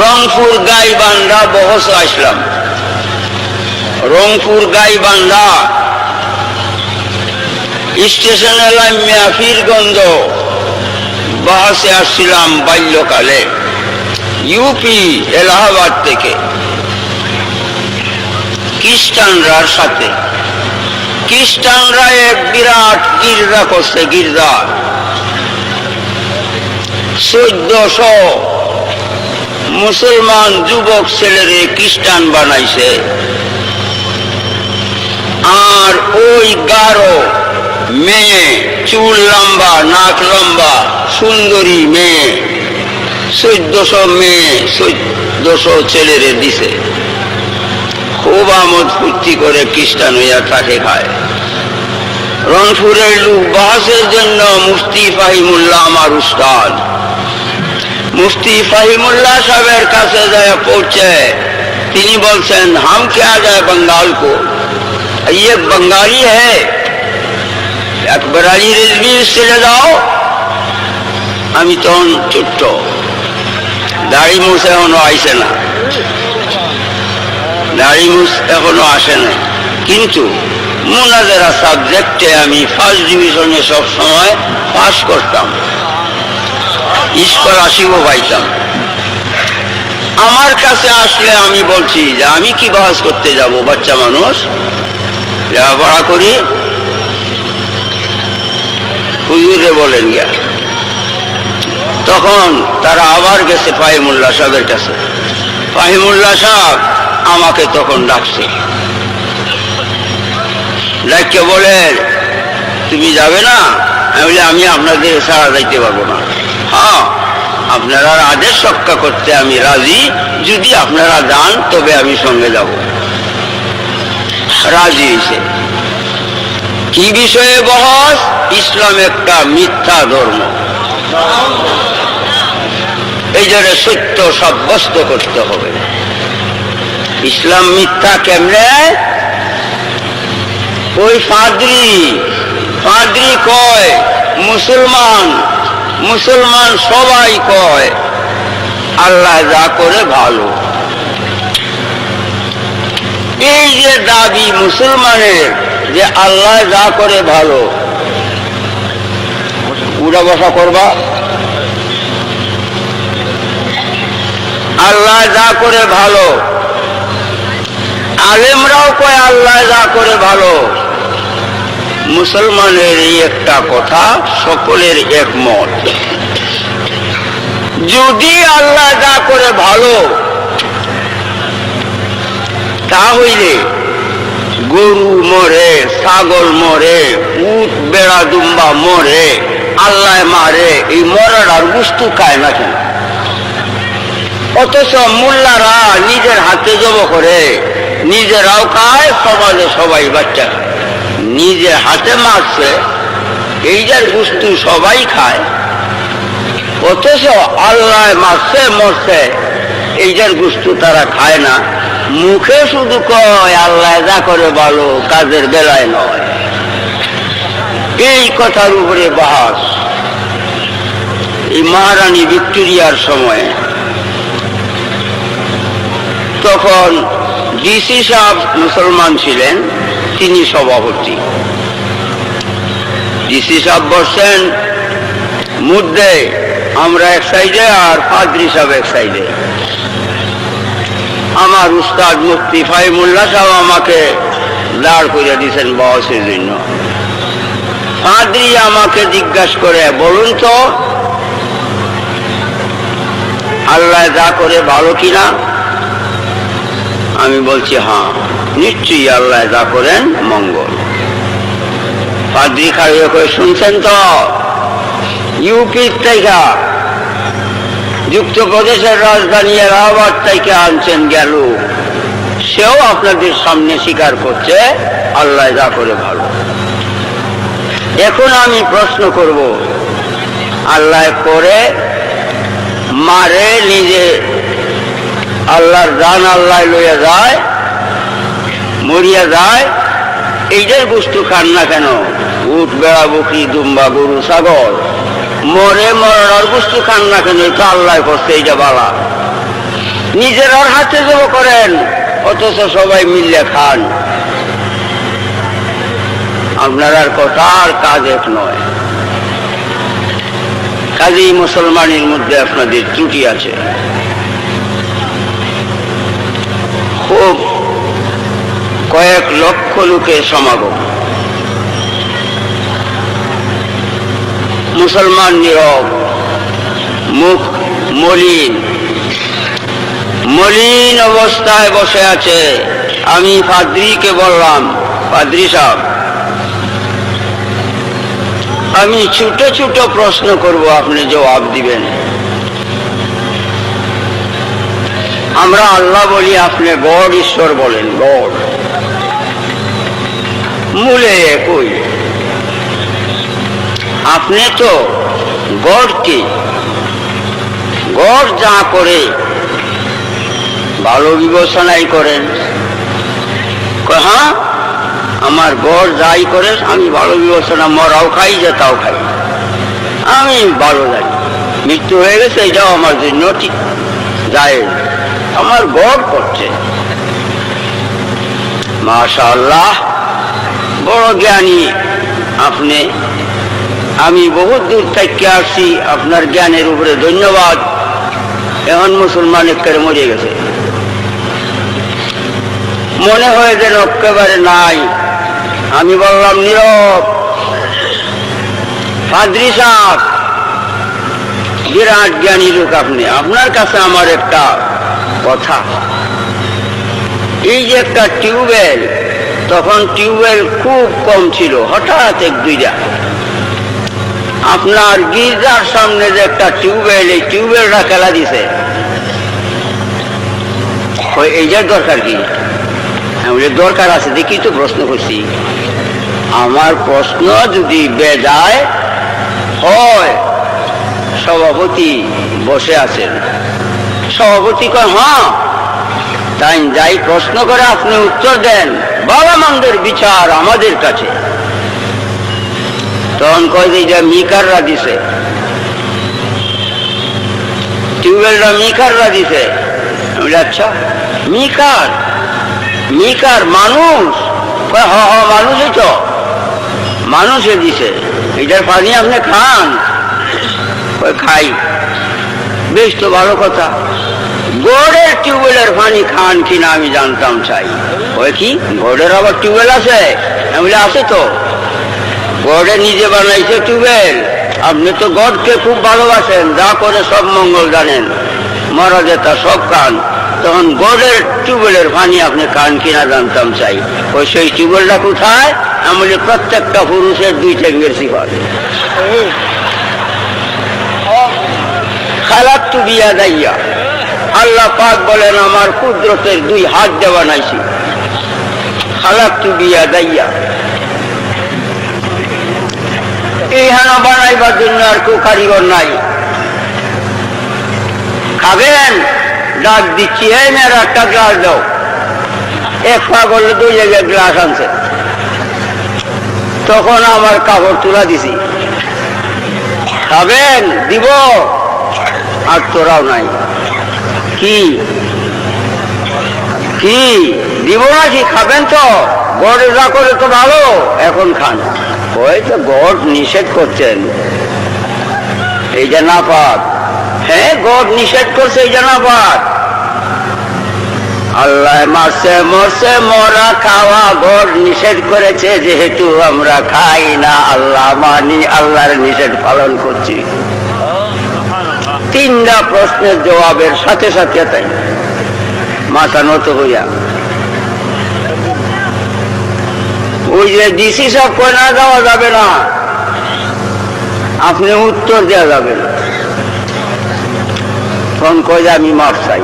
রংপুর গাইবান্ধা বহস আসলাম। রংপুর গাইবান্ধা স্টেশনে লামিয়া ফিরগঞ্জ বাসে আসছিলাম বাল্যকালে, ইউপি, এলাহাবাদ থেকে। খ্রিস্টানরার সাথে। খ্রিস্টানরা এক বিরাট গির্জা করছে, গির্জা। চোদ্দশো মুসলমান যুবক ছেলেরে খ্রিস্টান বানাইছে। আর ওই গারো মেয়ে, চুল লম্বা, নাক লম্বা, সুন্দরী মেয়ে, চোদ্দশো মেয়ে, চোদ্দশো ছেলেরে দিছে। খুব আমোদ ফুর্তি করে খ্রিস্টান হইয়া থাকে খায়। রংপুরের লোক বাহাসের জন্য মুফতি ফাহিমুল্লাহ আমার উস্তাদ। মুফতি ফাহিমুল্লাহ সাহেবের কাছে যায় পৌঁছে তিনি বলছেন हम क्या जाए बंगाल को ये बंगाली है এক বেড়ালি রেজবি চলে যাও আমি তখন ছোট্ট দাড়ি মুছে এখনো আইসে না দাড়ি মুছ এখনো আসে না কিন্তু মুনাজেরা সাবজেক্টে আমি ফার্স্ট ডিভিশনে সব সময় পাস করতাম স্কলারশিপও পাইতাম আমার কাছে আসলে আমি বলছি যে আমি কি বাস করতে যাব, বাচ্চা মানুষ? লেখাপড়া করি। হুজুরে বলেন গিয়া। তখন তারা আবার গেছে ফাহিমুল্লাহ সাহেবের কাছে। ফাহিমুল্লাহ সাহেব আমাকে তখন ডাকছে। ডাককে বলে, তুমি যাবে না? আমি আমি আপনাদের ছাড়া যাইতে পারব না। হ্যাঁ আপনারা আদেশ রক্ষা করতে আমি রাজি। যদি আপনারা যান, তবে আমি সঙ্গে যাব। রাজি হয়েছে কি বিষয়ে বহস? ইসলাম একটা মিথ্যা ধর্ম। এই জন্য সত্য সাব্যস্ত করতে হবে। ইসলাম মিথ্যা কেমনে? ওই ফাদরি ফাদরি কয়, মুসলমান মুসলমান সবাই কয়, আল্লাহ যা করে ভালো। এই যে দাবি মুসলমানের যে আল্লাহ যা করে ভালো, উড়া বসা করবা? আল্লাহ যা করে ভালো, আলেমরাও কয় আল্লাহ যা করে ভালো। মুসলমানের একটা কথা, সকলের একমত। যদি আল্লাহ যা করে ভালো তা হইলে গরু মরে, ছাগল মরে, উট, বেড়া, দুম্বা মরে, আল্লাহ মারে, এই মরার আর বস্তু খায় না কেন? অথচ মোল্লারা নিজের হাতে জব করে, নিজেরাও খায়, সমাজে সবাই বাচ্চা খায়। নিজের হাতে মারছে এইটার বস্তু সবাই খায়। অথচ আল্লাহ মারছে মরছে এই এইটার বস্তু তারা খায় না। মুখে শুধু কয়, আল্লাহ যা করে ভালো, কাজের বেলায় নয়। এই কথার উপরে বাহাস এই মহারানী ভিক্টোরিয়ার সময়ে তখন ডিসি সাহেব মুসলমান ছিলেন। তিনি সভাপতি। ডিসি সাহেব বসছেন মধ্যে আমরা এক সাইডে আর পাদ্রি সাহেব এক সাইডে। আমার উস্তাদ মুফতি ফাহিমুল্লাহ সাহেব আমাকে দাঁড় করে দিয়েছেন বয়সের জন্য। পাদ্রি আমাকে জিজ্ঞাসা করে, বলুন তো, আল্লাহ যা করে ভালো কিনা? আমি বলছি হ্যাঁ। নিশ্চয়ই আল্লাহ যা করেন মঙ্গল। পাদ্রি খাড়িয়ে করে শুনছেন তো? ইউপির থেকে যুক্তপ্রদেশের রাজধানী এলাহাবাদ থেকে আনছেন গেল। সেও আপনাদের সামনে স্বীকার করছে, আল্লাহ যা করে ভালো। এখন আমি প্রশ্ন করব, আল্লাহ করে মারে নিজে, আল্লাহর জান আল্লাহ লইয়া যায় মরিয়া যায় এইটার বস্তু খান না কেন? উঠ বেড়া, বকরি, দুম্বা, গরু, ছাগল। মরে মরার বস্তু খান না কেন? এটা আল্লাহ করছে এইটা বালা। নিজের আর হাতে জব করেন, অথচ সবাই মিললে খান। আপনার আর কথা আর কাজ এক নয়। কাজেই মুসলমানের মধ্যে আপনাদের ত্রুটি আছে। খুব কয়েক লক্ষ লোকের সমাগম। মুসলমান নীরব, মুখ মলিন। মলিন অবস্থায় বসে আছে। আমি পাদ্রিকে বললাম পাদ্রি সাহেব, আমি ছোট ছোট প্রশ্ন করব, আপনি জবাব দিবেন। আমরা আল্লাহ বলি, আপনি গড, ঈশ্বর বলেন, গড। মূলে একই। আপনি তো গড় কি? গড় যা করে ভালো বিবেচনাই করেন। হ্যাঁ? আমার গড় যাই করে, আমি ভালো বিবেচনা, মরাও খাই যে তাও খাই। আমি ভালো জানি। মৃত্যু হয়ে গেছে, এটাও আমার জন্য ঠিক। যায় আমার গড় করছে। মাশাআল্লাহ। বড় জ্ঞানী আপনি। আমি বহুত দূর থেকে আসছি, আপনার জ্ঞানের উপরে ধন্যবাদ। এখন মুসলমান একেবারে মরে গেছে। মনে হয় যেন একেবারে নাই। আমি বললাম, নীরব, ফাদ্রি সাহ, বিরাট জ্ঞানী লোক আপনি। আপনার কাছে আমার একটা কথা। এই যে একটা টিউবওয়েল তখন টিউবওয়েল খুব কম ছিল, হঠাৎ এক দুইটা। আপনার গির্জার সামনে যে একটা টিউবওয়েল, এই টিউবওয়েলটা খেলা দিছে। এইটার দরকার কি? আমি দরকার আছে, দেখি তো প্রশ্ন করছি। আমার প্রশ্ন যদি বেজায়, হয়, সভাপতি বসে আছেন। সভাপতি কয় হ্যাঁ। তাই যাই প্রশ্ন করে, আপনি উত্তর দেন। বাবা বিচার আমাদের কাছে। তখন কয় যে মিকাররা দিছে। টিউবওয়েলটা মিকাররা দিছে। আচ্ছা মিকার মিকার মানুষ? হ হ, মানুষই তো। মানুষে দিছে। এটার পানি আপনি খান। খাই। বেশ তো ভালো কথা। গড়ের টিউবওয়েলের পানি খান কিনা আমি জানতাম চাই। ওই কি? গড়ের আবার টিউবওয়েল আছে? বলি, আছে তো। গড়ে নিজে বানাইছে টিউবওয়েল। আপনি তো গডকে খুব ভালোবাসেন যা করে সব মঙ্গল জানেন। মারা যেতা সব কান। তখন গড়ের টিউবওয়েলের পানি আপনি কান কিনা জানতাম চাই। ওই সেই টিউবওয়েলটা কোথায়? আমি প্রত্যেকটা পুরুষের দুই ঠেঙ্গের সিফাত। খালাত বিয়া দাইয়া আল্লাহ পাক বলেন, আমার কুদরতের দুই হাত দেওয়া নাইছি খালাক তু বিয়া দাইয়া? এই হানা বানাইবার জন্য আর কেউ কারিগর নাই। খাবেন? ডাক দিচ্ছি, এই মেয়ের, একটা গ্লাস দাও। এক পা করলে দুই জায়গায় গ্লাস আনছে। তখন আমার কাপড় তুলা দিছি। খাবেন? দিব? আর তোরাও নাই। কি? কি? দিব নাকি খাবেন তো। গড় যা করে তো ভালো। এখন খান। ওই তো গড় নিষেধ করছেন। এই যে না পাক হ্যাঁ গড় নিষেধ করছে এই যে না পাক আল্লাহ মাসে মসে মরা খাওয়া গড় নিষেধ করেছে, যেহেতু আমরা খাই না। আল্লাহ মানি, আল্লাহর নিষেধ পালন করছি। তিনটা প্রশ্নের জবাবের সাথে সাথে তাই। মাথা নত হইয়া। ওই যে ডিসি সব কয়না দেওয়া যাবে না। আপনি উত্তর দেওয়া যাবে না। তখন কয় আমি মাফ চাই।